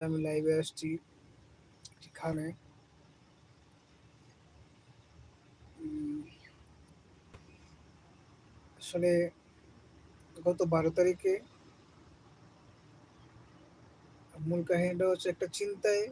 আমি লাইভে আসছি এখানে। আসলে গত বারো তারিখে মূল কাহিনীটা হচ্ছে একটা চিন্তায়,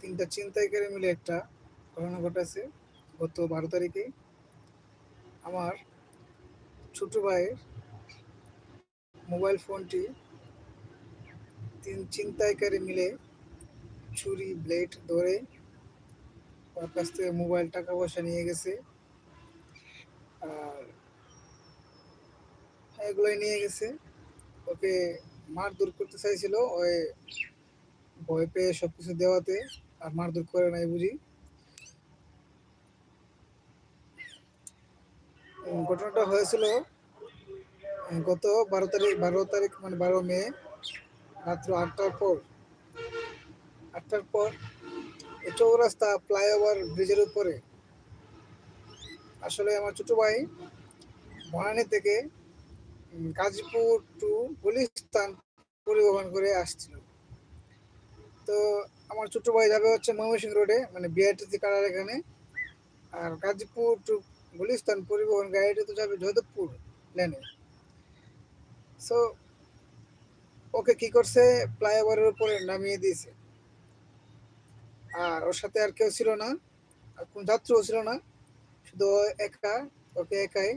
তিনটা চিন্তায় চিন্তায়কারী মিলে একটা ঘটনা ঘটেছে গত বারো তারিখে। আমার ছোট ভাইয়ের মোবাইল ফোনটি তিন চিন্তায়কারী মিলে ছুরি, ব্লেড ধরে ওর কাছ থেকে মোবাইল টাকা পয়সা নিয়ে গেছে। আর এগুলোই নিয়ে গেছে। ওকে মারধর করতে চাইছিল, ওই ভয় পেয়ে সবকিছু দেওয়াতে, আর মারধর করে নাই বুঝি। ঘটনাটা হয়েছিল, গত বারো তারিখ বারো তারিখ মানে বারো মে রাত্র আটটার পর। আটটার পর চৌরাস্তা ফ্লাইওভার ব্রিজের উপরে। আসলে আমার ছোট ভাই বনানী থেকে গাজীপুর টু গুলিস্তান পরিবহন করে আসছিল। তো আমার ছোট ভাই যাবে হচ্ছে ময়মনসিংহ রোডে মানে বিআরটিসি কালার এখানে। আর গাজীপুর টু গুলিস্তান পরিবহন গাড়িটা তো যাবে যোধপুর লেনে সো ওকে কি করছে? ফ্লাইওভারের উপরে নামিয়ে দিয়েছে। আর ওর সাথে আর কেউ ছিল না, আর কোন যাত্রীও ছিল না। শুধু একা, ওকে একাই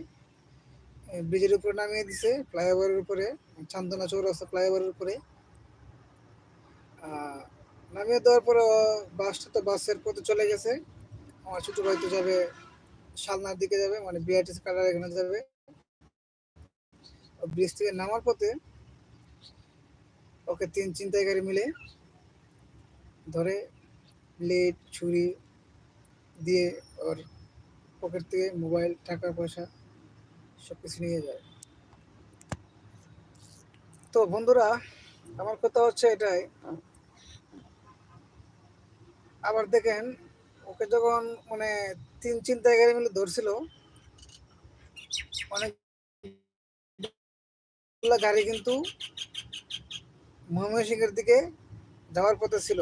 ব্রিজের উপরে নামিয়ে দিছে, ফ্লাইওভারের উপরে, চান্দনা চৌরাস্তা ফ্লাইওভারের উপরে। নামিয়ে দেওয়ার পরে বাসটা তো বাসের পথে চলে গেছে। আমার ছোট ভাই তো যাবে, শালনার দিকে যাবে মানে বিআরটিসি কালার এখানে যাবে। ব্রিজ থেকে নামার পথে ওকে তিন চিন্তাইকারী মিলে ধরে প্লেট, ছুরি দিয়ে ওর পকেট থেকে মোবাইল টাকা, পয়সা সব কিছু নিয়ে যায়। তো বন্ধুরা, আমার কথা হচ্ছে এটাই। আবার দেখেন, ওকে যখন মানে তিন চিন্তাইকারী মিলে ধরছিল, অনেক গাড়ি কিন্তু ময়মনসিংহের দিকে যাওয়ার পথে ছিল।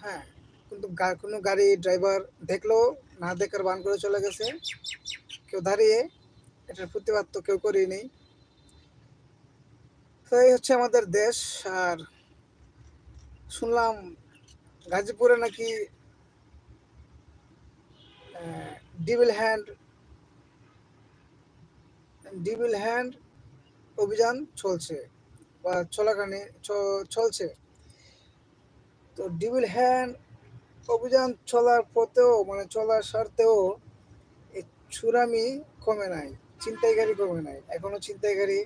হ্যাঁ কিন্তু কোনো গাড়ি ড্রাইভার দেখল, না দেখার বান করে চলে গেছে। কেউ দাঁড়িয়ে এটার প্রতিবাদ তো কেউ করেনি। তো এই হচ্ছে আমাদের দেশ, আর শুনলাম গাজীপুরে নাকি ডিবিল হ্যান্ড ডিবিল হ্যান্ড অভিযান চলছে। বা চলাকালীন চ- চলছে। তো ডিবিল হ্যান্ড অভিযান চলার পথেও মানে চলার স্বার্থেও এই চুরামি কমে নাই, ছিনতাইকারী কমে নাই। এখনও ছিনতাইকারী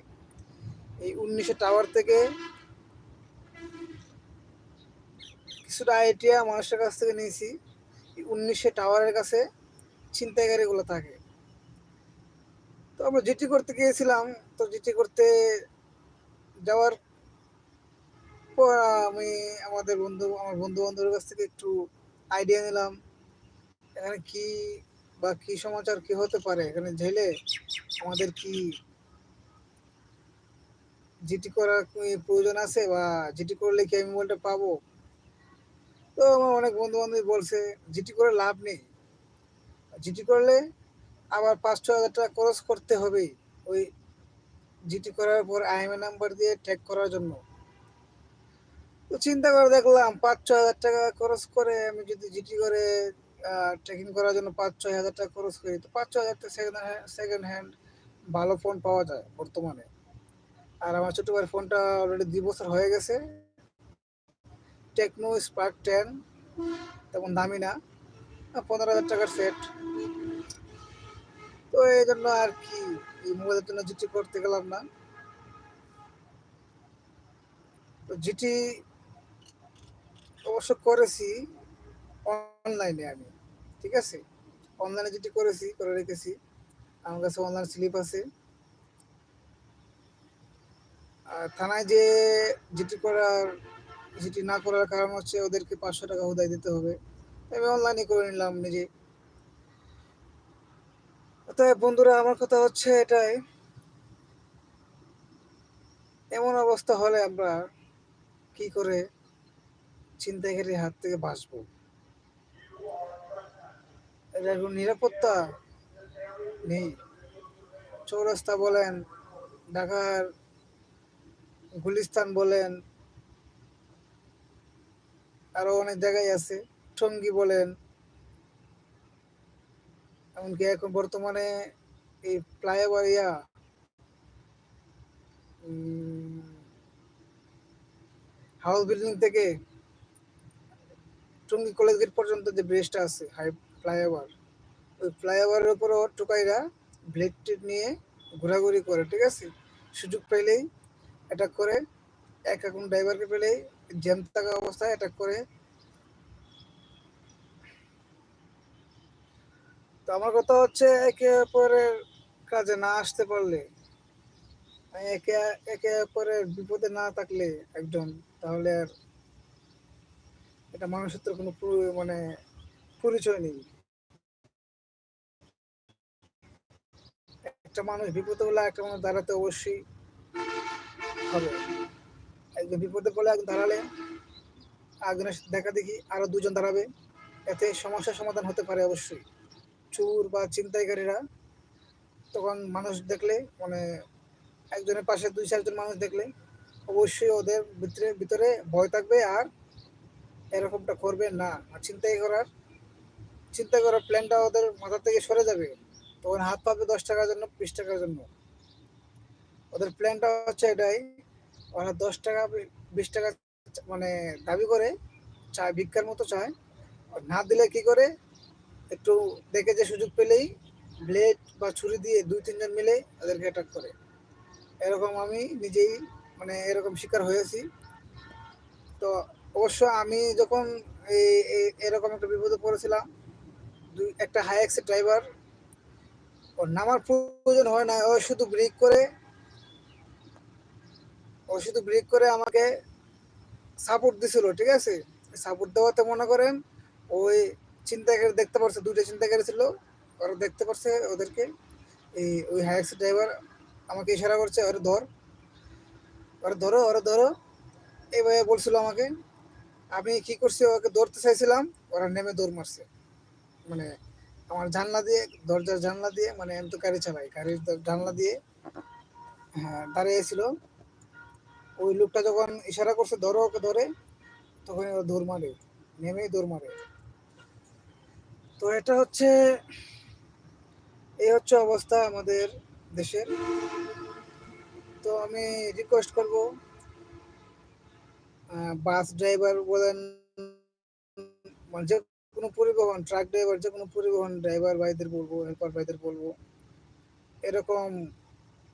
এই উনিশশো টাওয়ার থেকে কিছুটা আইডিয়া মানুষের কাছ থেকে নিয়েছি। এই উনিশশো টাওয়ারের কাছে ছিনতাইকারীগুলো থাকে। তো আমরা জিটি করতে গিয়েছিলাম। তো জিটি করতে যাওয়ার পর আমি আমাদের বন্ধু, আমার বন্ধু বান্ধবের কাছ থেকে একটু আইডিয়া নিলাম, এখানে কি বা কি সমাচার, কি হতে পারে? এখানে ঝেলে আমাদের কি জিটি করার প্রয়োজন আছে বা জিটি করলে কি আমি মোবাইলটা পাবো? তো আমার অনেক বন্ধু বান্ধব বলছে জিটি করে লাভ নেই। জিটি করলে আবার পাঁচ ছ হাজার টাকা খরচ করতে হবে। ওই জিটি করার পর আইএমএ নাম্বার দিয়ে ট্যাগ করার জন্য। তো চিন্তা করে দেখলাম পাঁচ ছ হাজার টাকা খরচ করে আমি যদি জিটি করে ট্রেকিং করার জন্য পাঁচ ছয় হাজার টাকা খরচ করি, তো পাঁচ ছ হাজার টাকা সেকেন্ড সেকেন্ড হ্যান্ড ভালো ফোন পাওয়া যায় বর্তমানে। আর আমার ছোট ভাইয়ের ফোনটা অলরেডি দুই বছর হয়ে গেছে। টেকনো স্পার্ক টেন তেমন দামি না। পনেরো হাজার টাকার সেট তো এই জন্য আর কি, এই মোবাইলের জন্য জিটি করতে গেলাম না। তো জিটি অবশ্য করেছি অনলাইনে আমি, ঠিক আছে? অনলাইনে যেটি করেছি, করে রেখেছি। আমার কাছে অনলাইন স্লিপ আছে। আর থানায় যে যেটি করার যেটি না করার কারণ হচ্ছে ওদেরকে পাঁচশো টাকা উদায় দিতে হবে। আমি অনলাইনে করে নিলাম নিজে। অতএব বন্ধুরা, আমার কথা হচ্ছে এটাই। এমন অবস্থা হলে আমরা কি করে ছিনতাইকারীর হাত থেকে বাঁচবো? এটা কোনো নিরাপত্তা নেই। চৌরাস্তা বলেন, ঢাকার গুলিস্তান বলেন, আরও অনেক জায়গায় আছে। টঙ্গী বলেন এমনকি এখন বর্তমানে এই ফ্লাইওভার ইয়া হাউস বিল্ডিং থেকে টঙ্গী কলেজ গেট পর্যন্ত যে ব্রিজটা আছে, হাই ফ্লাইওভার, ওই ফ্লাইওভারের উপরও টুকাইরা ব্লেড নিয়ে ঘোরাঘুরি করে, ঠিক আছে? সুযোগ পেলেই অ্যাটাক করে, এক এখন ড্রাইভারকে পেলেই জ্যাম থাকা অবস্থায় অ্যাটাক করে তো আমার কথা হচ্ছে একে অপরের কাজে না আসতে পারলে, একে একে অপরের বিপদে না থাকলে একজন, তাহলে আর এটা মানুষের তো কোনো মানে পরিচয় নেই। একটা মানুষ বিপদে হলে একটা মানুষ দাঁড়াতে অবশ্যই হবে। একজন বিপদে পড়লে একজন দাঁড়ালে একজনের দেখা দেখি আরও দুজন দাঁড়াবে, এতে সমস্যার সমাধান হতে পারে অবশ্যই। চোর বা ছিনতাইকারীরা, তখন মানুষ দেখলে মানে একজনের পাশে দুই চারজন মানুষ দেখলে, অবশ্যই ওদের ভিতরে ভিতরে ভয় থাকবে আর এরকমটা করবে না। আর চিন্তাই করার চিন্তা করার প্ল্যানটা ওদের মাথা থেকে সরে যাবে। তখন হাত পাবে দশ টাকার জন্য, বিশ টাকার জন্য। ওদের প্ল্যানটা হচ্ছে এটাই, ওরা দশ টাকা, বিশ টাকা মানে দাবি করে, চায় ভিক্ষার মতো চায়। না দিলে কি করে? একটু দেখে যে সুযোগ পেলেই ব্লেড বা ছুরি দিয়ে দুই, তিনজন মিলে তাদেরকে অ্যাটাক করে। এরকম আমি নিজেই মানে এরকম শিকার হয়েছি। তো অবশ্য আমি যখন এই এরকম একটা বিপদে পড়েছিলাম, দুই, একটা হাই এক্সের ড্রাইভার ওর নামার প্রয়োজন হয় না, ও শুধু ব্রেক করে, ও শুধু ব্রেক করে আমাকে সাপোর্ট দিছিল, ঠিক আছে? সাপোর্ট দেওয়াতে মনে করেন ওই চিন্তাকারী দেখতে পারছে, দুইটা চিন্তাকারী ছিল, ওরা দেখতে পারছে ওদেরকে। এই ওই হায়াক্স ড্রাইভার আমাকে ইশারা করছে, ওরে ধর, ওরে ধরো ওরে ধরো। এইভাবে বলছিল আমাকে, আমি কি করছি, ওকে ধরতে চাইছিলাম, ওরা নেমে দৌড় মারছে। মানে আমার জানলা দিয়ে, দরজার জানলা দিয়ে মানে আমি তো গাড়ি চালাই, গাড়ির জানলা দিয়ে হ্যাঁ দাঁড়িয়েছিল। ওই লোকটা যখন ইশারা করছে, ধরো ওকে ধরে তখন ওরা দৌড় মারে, নেমেই দৌড় মারে। তো এটা হচ্ছে, এই হচ্ছে অবস্থা আমাদের দেশের। তো আমি রিকোয়েস্ট করব বাস ড্রাইভার বলেন মানে যে কোনো পরিবহন ট্রাক ড্রাইভার যে কোনো পরিবহন ড্রাইভার ভাইদের বলব হেল্পার ভাইদের বলব, এরকম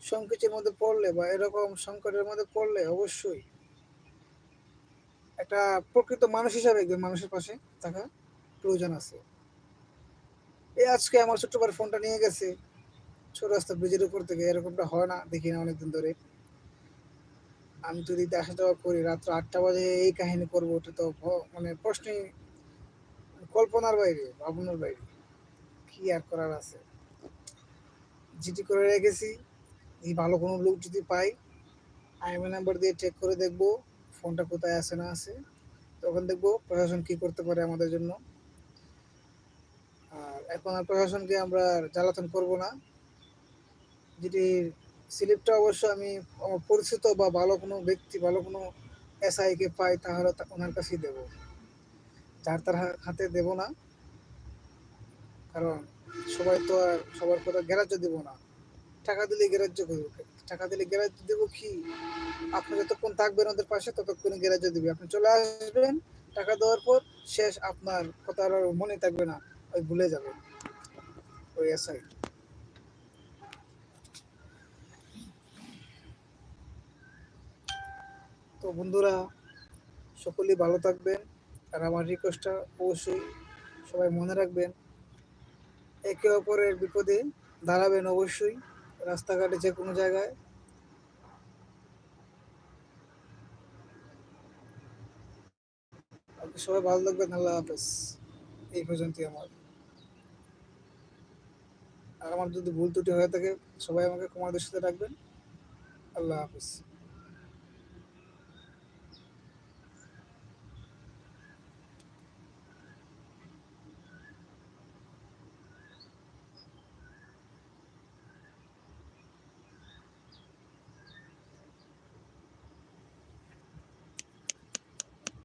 সংকটের মধ্যে পড়লে বা এরকম সংকটের মধ্যে পড়লে অবশ্যই একটা প্রকৃত মানুষ হিসাবে একজন মানুষের পাশে থাকা প্রয়োজন আছে। এই আজকে আমার ছোট্ট ভাই ফোনটা নিয়ে গেছে। ছোট রাস্তা ব্রিজের উপর থেকে, এরকমটা হয় না, দেখি না অনেকদিন ধরে। আমি যদি আসা যাওয়া করি, রাত্র আটটা বাজে এই কাহিনী করব, ওটা তো মানে প্রশ্নই, কল্পনার বাইরে, ভাবনার বাইরে। কি আর করার আছে? জিটি করে রেখেছি, এই ভালো কোনো লোক যদি পাই আইএমএ নাম্বার দিয়ে চেক করে দেখব, ফোনটা কোথায় আছে না আছে। তখন দেখব প্রশাসন কি করতে পারে আমাদের জন্য। আর এখন আর প্রশাসনকে আমরা জ্বালাতন করব না। যেটি স্লিপটা অবশ্য আমি পরিচিত বা ভালো কোনো ব্যক্তি, ভালো কোনো এসআইকে পাই তাহলে ওনার কাছেই দেব। যার তার হাতে দেব না। কারণ সবাই তো আর সবার কথা গ্যারাজ্য দেব না। টাকা দিলে গ্যারাজ্য করব। টাকা দিলে গ্যারাজ্য দেবো কি? আপনি যতক্ষণ থাকবেন ওদের পাশে ততক্ষণ গ্যারাজ্য দিবে। আপনি চলে আসবেন, টাকা দেওয়ার পর শেষ আপনার কথা আর মনে থাকবে না। ওই ভুলে যাবে। ওই তো বন্ধুরা, সকলেই ভালো থাকবেন। আর আমার রিকোয়েস্টটা অবশ্যই সবাই মনে রাখবেন, একে অপরের বিপদে দাঁড়াবেন অবশ্যই, রাস্তাঘাটে যে কোনো জায়গায়। সবাই ভালো থাকবেন, আল্লাহ হাফেজ। এই পর্যন্তই আমার। আর আমার যদি ভুল ত্রুটি হয়ে থাকে সবাই আমাকে ক্ষমা দৃষ্টিতে রাখবেন। আল্লাহ হাফিজ।